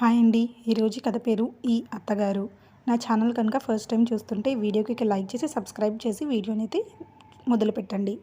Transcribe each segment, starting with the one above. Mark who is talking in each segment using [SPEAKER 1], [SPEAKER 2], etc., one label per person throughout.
[SPEAKER 1] Hi అండి. ఈరోజు కథ పేరు ఈ అత్తగారు. నా ఛానల్ కనుక ఫస్ట్ టైం చూస్తుంటే వీడియోకి లైక్ చేసి సబ్స్క్రైబ్ చేసి వీడియోని అయితే మొదలుపెట్టండి.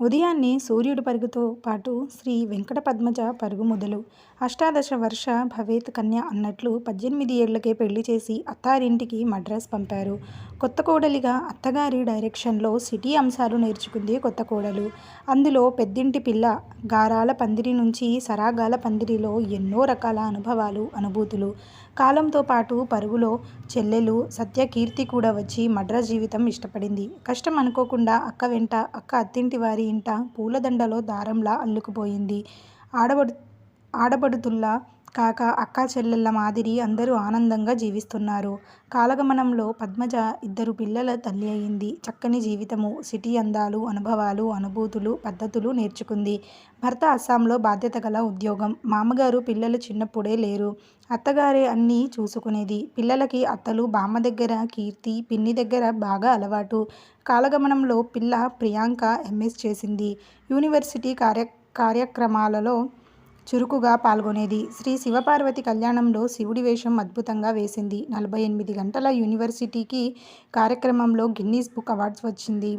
[SPEAKER 1] ఉదయాన్నే సూర్యుడు పరుగుతో పాటు శ్రీ వెంకట పద్మజ పరుగు మొదలు. అష్టాదశ వర్ష భవేత్ కన్య అన్నట్లు పద్దెనిమిది ఏళ్ళకే పెళ్ళి చేసి అత్తారింటికి మద్రాస్ పంపారు. కొత్త కోడలిగా అత్తగారి డైరెక్షన్లో సిటీ అంశాలు నేర్చుకుంది కొత్త కోడలు. అందులో పెద్దింటి పిల్ల గారాల పందిరి నుంచి సరాగాల పందిరిలో ఎన్నో రకాల అనుభవాలు అనుభూతులు. కాలంతో పాటు పరుగులో చెల్లెలు సత్యకీర్తి కూడా వచ్చి మడ్రా జీవితం ఇష్టపడింది. కష్టం అనుకోకుండా అక్క వెంట అక్క అత్తింటి వారి ఇంట పూలదండలో దారంలా అల్లుకుపోయింది. ఆడబడు ఆడబడుతుల్లా కాక అక్క చెల్లెళ్ళ మాదిరి అందరూ ఆనందంగా జీవిస్తున్నారు. కాలగమనంలో పద్మజ ఇద్దరు పిల్లల తల్లి అయింది. చక్కని జీవితము సిటీ అందాలు అనుభవాలు అనుభూతులు పద్ధతులు నేర్చుకుంది. భర్త అస్సాంలో బాధ్యత గల ఉద్యోగం. మామగారు పిల్లలు చిన్నప్పుడే లేరు. అత్తగారే అన్నీ చూసుకునేది. పిల్లలకి అత్తలు బామ్మ దగ్గర కీర్తి పిన్ని దగ్గర బాగా అలవాటు. కాలగమనంలో పిల్ల ప్రియాంక ఎంఎస్ చేసింది. యూనివర్సిటీ కార్య కార్యక్రమాలలో చురుకుగా పాల్గొనేది. శ్రీ శివపార్వతి కళ్యాణంలో శివుడి వేషం అద్భుతంగా వేసింది. నలభై ఎనిమిది గంటల యూనివర్సిటీకి కార్యక్రమంలో గిన్నీస్ బుక్ అవార్డ్స్ వచ్చింది.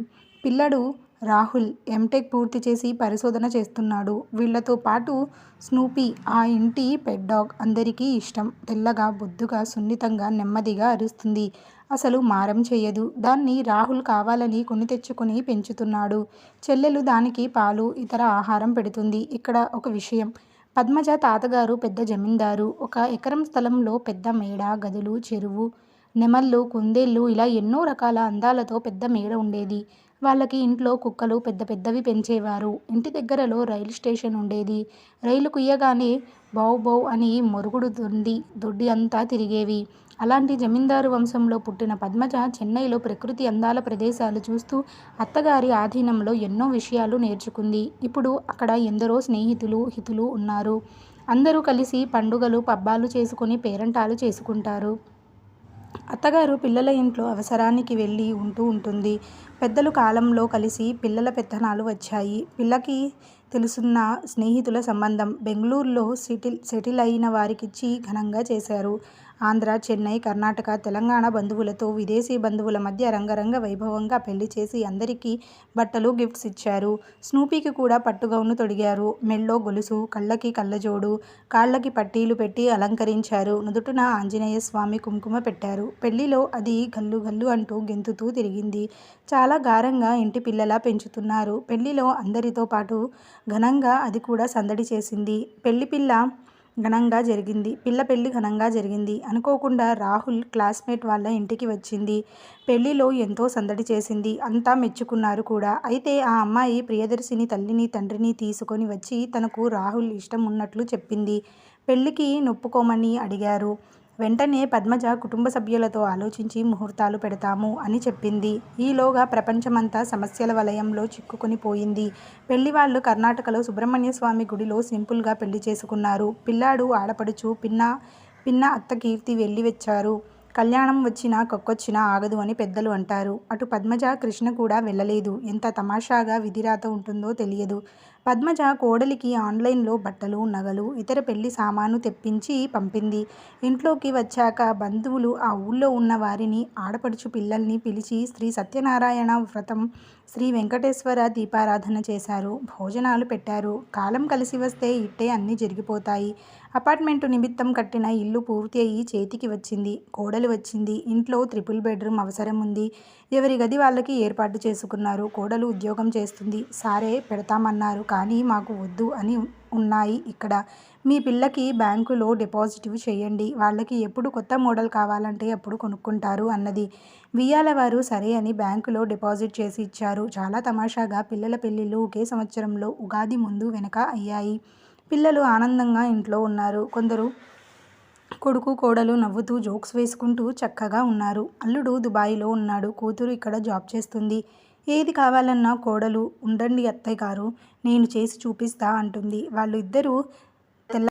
[SPEAKER 1] పిల్లడు రాహుల్ ఎంటెక్ పూర్తి చేసి పరిశోధన చేస్తున్నాడు. వీళ్ళతో పాటు స్నూపీ ఆ ఇంటి పెడ్ డాగ్ అందరికీ ఇష్టం. తెల్లగా బొద్దుగా సున్నితంగా నెమ్మదిగా అరుస్తుంది. అసలు మారం చేయదు. దాన్ని రాహుల్ కావాలని కొని తెచ్చుకొని పెంచుతున్నాడు. చెల్లెలు దానికి పాలు ఇతర ఆహారం పెడుతుంది. ఇక్కడ ఒక విషయం. పద్మజ తాతగారు పెద్ద జమీందారు. ఒక ఎకరం స్థలంలో పెద్ద మేడ గదులు చెరువు నెమళ్ళు కుందేళ్ళు ఇలా ఎన్నో రకాల అందాలతో పెద్ద మేడ ఉండేది. వాళ్ళకి ఇంట్లో కుక్కలు పెద్ద పెద్దవి పెంచేవారు. ఇంటి దగ్గరలో రైలు స్టేషన్ ఉండేది. రైలు కుయ్యగానే బౌ బౌ అని మొరుగుడు దొండి దొడ్డి అంతా తిరిగేవి. అలాంటి జమీందారు వంశంలో పుట్టిన పద్మజ చెన్నైలో ప్రకృతి అందాల ప్రదేశాలు చూస్తూ అత్తగారి ఆధీనంలో ఎన్నో విషయాలు నేర్చుకుంది. ఇప్పుడు అక్కడ ఎందరో స్నేహితులు హితులు ఉన్నారు. అందరూ కలిసి పండుగలు పబ్బాలు చేసుకుని పేరంటాలు చేసుకుంటారు. అత్తగారు పిల్లల ఇంట్లో అవసరానికి వెళ్ళి ఉంటూ ఉంటుంది. పెద్దలు కాలంలో కలిసి పిల్లల పెత్తనాలు వచ్చాయి. పిల్లకి తెలుసున్న స్నేహితుల సంబంధం బెంగళూరులో సెటిల్ సెటిల్ అయిన వారికిచ్చి ఘనంగా చేశారు. ఆంధ్ర చెన్నై కర్ణాటక తెలంగాణ బంధువులతో విదేశీ బంధువుల మధ్య రంగరంగ వైభవంగా పెళ్ళి చేసి అందరికీ బట్టలు గిఫ్ట్స్ ఇచ్చారు. స్నూపీకి కూడా పట్టుగౌను తొడిగారు. మెళ్ళో గొలుసు కళ్ళకి కళ్ళజోడు కాళ్ళకి పట్టీలు పెట్టి అలంకరించారు. నుదుటున ఆంజనేయ స్వామి కుంకుమ పెట్టారు. పెళ్ళిలో అది గల్లు గల్లు అంటూ గెంతుతూ తిరిగింది. చాలా గారంగా ఇంటి పిల్లలా పెంచుతున్నారు. పెళ్ళిలో అందరితో పాటు ఘనంగా అది కూడా సందడి చేసింది. పెళ్ళి పిల్ల ఘనంగా జరిగింది. పిల్ల పెళ్ళి ఘనంగా జరిగింది. అనుకోకుండా రాహుల్ క్లాస్మేట్ వాళ్ళ ఇంటికి వచ్చింది. పెళ్ళిలో ఎంతో సందడి చేసింది. అంతా మెచ్చుకున్నారు కూడా. అయితే ఆ అమ్మాయి ప్రియదర్శిని తల్లిని తండ్రిని తీసుకొని వచ్చి తనకు రాహుల్ ఇష్టం ఉన్నట్లు చెప్పింది. పెళ్ళికి నొప్పుకోమని అడిగారు. వెంటనే పద్మజ కుటుంబ సభ్యులతో ఆలోచించి ముహూర్తాలు పెడతాము అని చెప్పింది. ఈలోగా ప్రపంచమంతా సమస్యల వలయంలో చిక్కుకొని పోయింది. పెళ్ళి వాళ్ళు కర్ణాటకలో సుబ్రహ్మణ్య స్వామి గుడిలో సింపుల్గా పెళ్ళి చేసుకున్నారు. పిల్లాడు ఆడపడుచు పిన్న పిన్న అత్త కీర్తి వెళ్ళి వచ్చారు. కళ్యాణం వచ్చినా కొక్కొచ్చినా ఆగదు అని పెద్దలు అంటారు. అటు పద్మజ కృష్ణ కూడా వెళ్ళలేదు. ఎంత తమాషాగా విధిరాత ఉంటుందో తెలియదు. పద్మజ కోడలికి ఆన్లైన్లో బట్టలు నగలు ఇతర పెళ్ళి సామాను తెప్పించి పంపింది. ఇంట్లోకి వచ్చాక బంధువులు ఆ ఊళ్ళో ఉన్న వారిని ఆడపడుచు పిల్లల్ని పిలిచి శ్రీ సత్యనారాయణ వ్రతం శ్రీ వెంకటేశ్వర దీపారాధన చేశారు. భోజనాలు పెట్టారు. కాలం కలిసి వస్తే ఇట్టే అన్నీ జరిగిపోతాయి. అపార్ట్మెంటు నిమిత్తం కట్టిన ఇల్లు పూర్తి అయ్యి చేతికి వచ్చింది. కోడలు వచ్చింది. ఇంట్లో త్రిపుల్ బెడ్రూమ్ అవసరం ఉంది. ఎవరి గది వాళ్ళకి ఏర్పాటు చేసుకున్నారు. కోడలు ఉద్యోగం చేస్తుంది. సారే పెడతామన్నారు. కానీ మాకు వద్దు అని ఉన్నాయి ఇక్కడ. మీ పిల్లకి బ్యాంకులో డిపాజిట్ చేయండి. వాళ్ళకి ఎప్పుడు కొత్త మోడల్ కావాలంటే అప్పుడు కొనుక్కుంటారు అన్నది. వియ్యాల వారు సరే అని బ్యాంకులో డిపాజిట్ చేసి ఇచ్చారు. చాలా తమాషాగా పిల్లల పెళ్ళిళ్ళు ఒకే సంవత్సరంలో ఉగాది ముందు వెనక అయ్యాయి. పిల్లలు ఆనందంగా ఇంట్లో ఉన్నారు. కొందరు కొడుకు కోడలు నవ్వుతూ జోక్స్ వేసుకుంటూ చక్కగా ఉన్నారు. అల్లుడు దుబాయ్లో ఉన్నాడు. కూతురు ఇక్కడ జాబ్ చేస్తుంది. ఏది కావాలన్నా కోడలు ఉండండి అత్తయ్య గారు నేను చేసి చూపిస్తా అంటుంది. వాళ్ళు ఇద్దరూ తెల్ల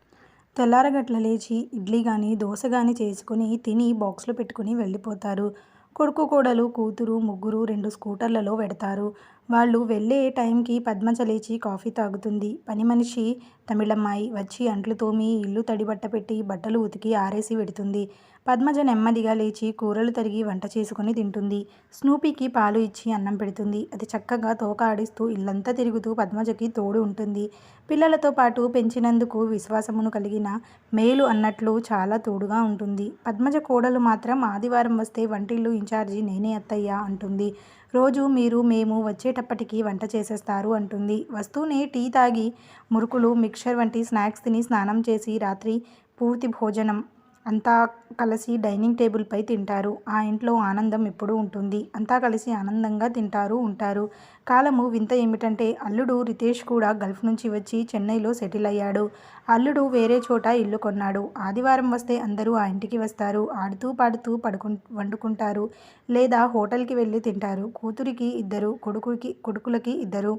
[SPEAKER 1] తెల్లారగట్ల లేచి ఇడ్లీ కానీ దోశ కానీ చేసుకుని తిని బాక్స్లో పెట్టుకుని వెళ్ళిపోతారు. కొడుకు కోడలు కూతురు ముగ్గురు రెండు స్కూటర్లలో పెడతారు వాళ్ళు వెళ్ళే టైంకి పద్మజ లేచి కాఫీ తాగుతుంది. పని మనిషి తమిళమ్మాయి వచ్చి అంట్లు తోమి ఇల్లు తడిబట్ట పెట్టి బట్టలు ఉతికి ఆరేసి పెడుతుంది. పద్మజ నెమ్మదిగా లేచి కూరలు తరిగి వంట చేసుకుని తింటుంది. స్నూపీకి పాలు ఇచ్చి అన్నం పెడుతుంది. అది చక్కగా తోక ఆడిస్తూ ఇల్లంతా తిరుగుతూ పద్మజకి తోడు ఉంటుంది. పిల్లలతో పాటు పెంచినందుకు విశ్వాసమును కలిగిన మేలు అన్నట్లు చాలా తోడుగా ఉంటుంది. పద్మజ కోడలు మాత్రం ఆదివారం వస్తే వంటిల్లు ఇన్ఛార్జి నేనే అత్తయ్య అంటుంది. రోజు మీరు మేము వచ్చేటప్పటికి వంట చేసేస్తారు అంటుంది. వస్తూనే టీ తాగి మురుకులు మిక్చర్ వంటి స్నాక్స్ తిని స్నానం చేసి రాత్రి పూర్తి భోజనం అంతా కలిసి డైనింగ్ టేబుల్పై తింటారు. ఆ ఇంట్లో ఆనందం ఎప్పుడూ ఉంటుంది. అంతా కలిసి ఆనందంగా తింటారు ఉంటారు. కాలము వింత ఏమిటంటే అల్లుడు రితేష్ కూడా గల్ఫ్ నుంచి వచ్చి చెన్నైలో సెటిల్ అయ్యాడు. అల్లుడు వేరే చోట ఇల్లు కొన్నాడు. ఆదివారం వస్తే అందరూ ఆ ఇంటికి వస్తారు. ఆడుతూ పాడుతూ పడుకు వండుకుంటారు. లేదా హోటల్కి వెళ్ళి తింటారు. కూతురికి ఇద్దరు కొడుకుకి కొడుకులకి ఇద్దరు.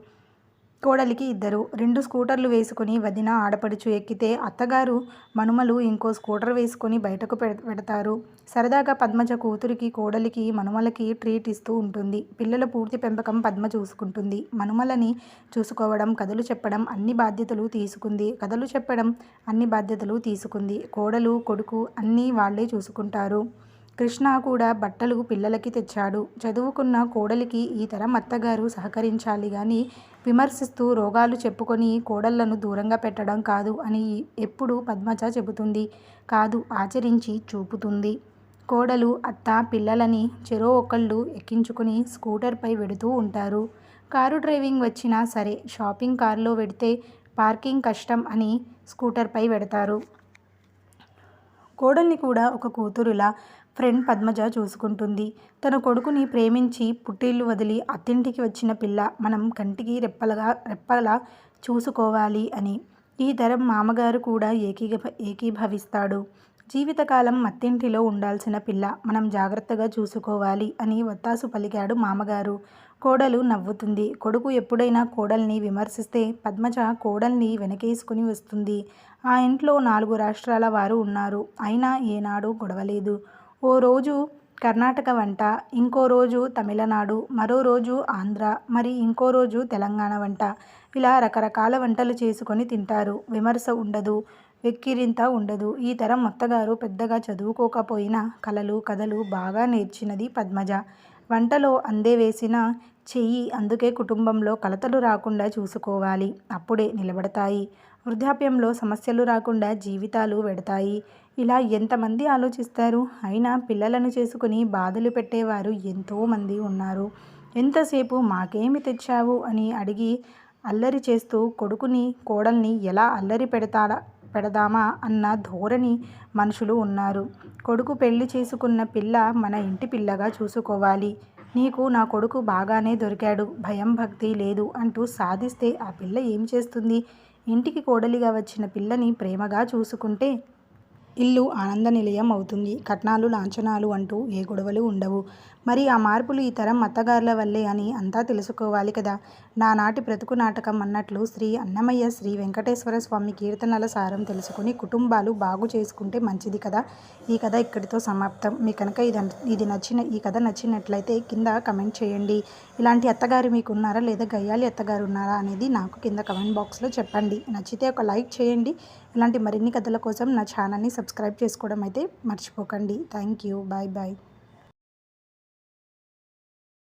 [SPEAKER 1] కోడలికి ఇద్దరు. రెండు స్కూటర్లు వేసుకుని వదిన ఆడపడుచు ఎక్కితే అత్తగారు మనుమలు ఇంకో స్కూటర్ వేసుకొని బయటకు పెడతారు. సరదాగా పద్మజ కూతురికి కోడలికి మనుమలకి ట్రీట్ ఇస్తూ ఉంటుంది. పిల్లల పూర్తి పెంపకం పద్మ చూసుకుంటుంది. మనుమలని చూసుకోవడం కథలు చెప్పడం అన్ని బాధ్యతలు తీసుకుంది. కథలు చెప్పడం అన్ని బాధ్యతలు తీసుకుంది. కోడలు కొడుకు అన్నీ వాళ్ళే చూసుకుంటారు. కృష్ణ కూడా బట్టలు పిల్లలకి తెచ్చాడు. చదువుకున్న కోడలికి ఈ తరం అత్తగారు సహకరించాలి కానీ విమర్శిస్తూ రోగాలు చెప్పుకొని కోడళ్ళను దూరంగా పెట్టడం కాదు అని ఎప్పుడు పద్మజ చెబుతుంది. కాదు ఆచరించి చూపుతుంది. కోడలు అత్త పిల్లలని చెరో ఒకళ్ళు ఎక్కించుకుని స్కూటర్పై వెడుతూ ఉంటారు. కారు డ్రైవింగ్ వచ్చినా సరే షాపింగ్ కారులో వెడితే పార్కింగ్ కష్టం అని స్కూటర్పై పెడతారు కోడల్ని కూడా ఒక కూతురులా ఫ్రెండ్ పద్మజ చూసుకుంటుంది. తన కొడుకుని ప్రేమించి పుట్టిల్లు వదిలి అత్తింటికి వచ్చిన పిల్ల మనం కంటికి రెప్పలగా రెప్పలా చూసుకోవాలి అని. ఈ తరం మామగారు కూడా ఏకీగ ఏకీభవిస్తాడు. జీవితకాలం మత్తింటిలో ఉండాల్సిన పిల్ల మనం జాగ్రత్తగా చూసుకోవాలి అని వత్తాసు పలికాడు మామగారు. కోడలు నవ్వుతుంది. కొడుకు ఎప్పుడైనా కోడల్ని విమర్శిస్తే పద్మజ కోడల్ని వెనకేసుకుని వస్తుంది. ఆ ఇంట్లో నాలుగు రాష్ట్రాల వారు ఉన్నారు. అయినా ఏనాడు గొడవలేదు. ఓ రోజు కర్ణాటక వంట ఇంకో రోజు తమిళనాడు మరో రోజు ఆంధ్ర మరి ఇంకో రోజు తెలంగాణ వంట. ఇలా రకరకాల వంటలు చేసుకొని తింటారు. విమర్శ ఉండదు వెక్కిరింత ఉండదు. ఈ తరం మొత్తగారు పెద్దగా చదువుకోకపోయినా కళలు కథలు బాగా నేర్చినది పద్మజ. వంటలో అందే వేసిన చెయ్యి అందుకే కుటుంబంలో కలతలు రాకుండా చూసుకోవాలి. అప్పుడే నిలబడతాయి. వృద్ధాప్యంలో సమస్యలు రాకుండా జీవితాలు పెడతాయి ఇలా ఎంతమంది ఆలోచిస్తారు? అయినా పిల్లలను చేసుకుని బాధలు పెట్టేవారు ఎంతోమంది ఉన్నారు. ఎంతసేపు మాకేమి తెచ్చావు? అని అడిగి అల్లరి చేస్తూ కొడుకుని కోడల్ని ఎలా అల్లరి పెడతాడా పెడదామా? అన్న ధోరణి మనుషులు ఉన్నారు. కొడుకు పెళ్ళి చేసుకున్న పిల్ల మన ఇంటి పిల్లగా చూసుకోవాలి. నీకు నా కొడుకు బాగానే దొరికాడు. భయం భక్తి లేదు అంటూ సాధిస్తే ఆ పిల్ల ఏం చేస్తుంది? ఇంటికి కోడలిగా వచ్చిన పిల్లని ప్రేమగా చూసుకుంటే ఇల్లు ఆనంద నిలయం అవుతుంది. కట్నాలు లాంఛనాలు అంటూ ఏ గొడవలు ఉండవు. మరి ఆ మార్పులు ఈ తరం అత్తగారుల వల్లే అని అంతా తెలుసుకోవాలి కదా. నానాటి బ్రతుకు నాటకం అన్నట్లు శ్రీ అన్నమయ్య శ్రీ వెంకటేశ్వర స్వామి కీర్తనల సారం తెలుసుకుని కుటుంబాలు బాగు చేసుకుంటే మంచిది కదా. ఈ కథ ఇక్కడితో సమాప్తం. మీ కనుక ఇది ఇది నచ్చిన ఈ కథ నచ్చినట్లయితే కింద కమెంట్ చేయండి. ఇలాంటి అత్తగారు మీకు ఉన్నారా లేదా గయ్యాలి అత్తగారు ఉన్నారా అనేది నాకు కింద కమెంట్ బాక్స్లో చెప్పండి. నచ్చితే ఒక లైక్ చేయండి. ఇలాంటి మరిన్ని కథల కోసం నా ఛానల్ని సబ్స్క్రైబ్ చేసుకోవడం అయితే మర్చిపోకండి. Thank you. Bye bye.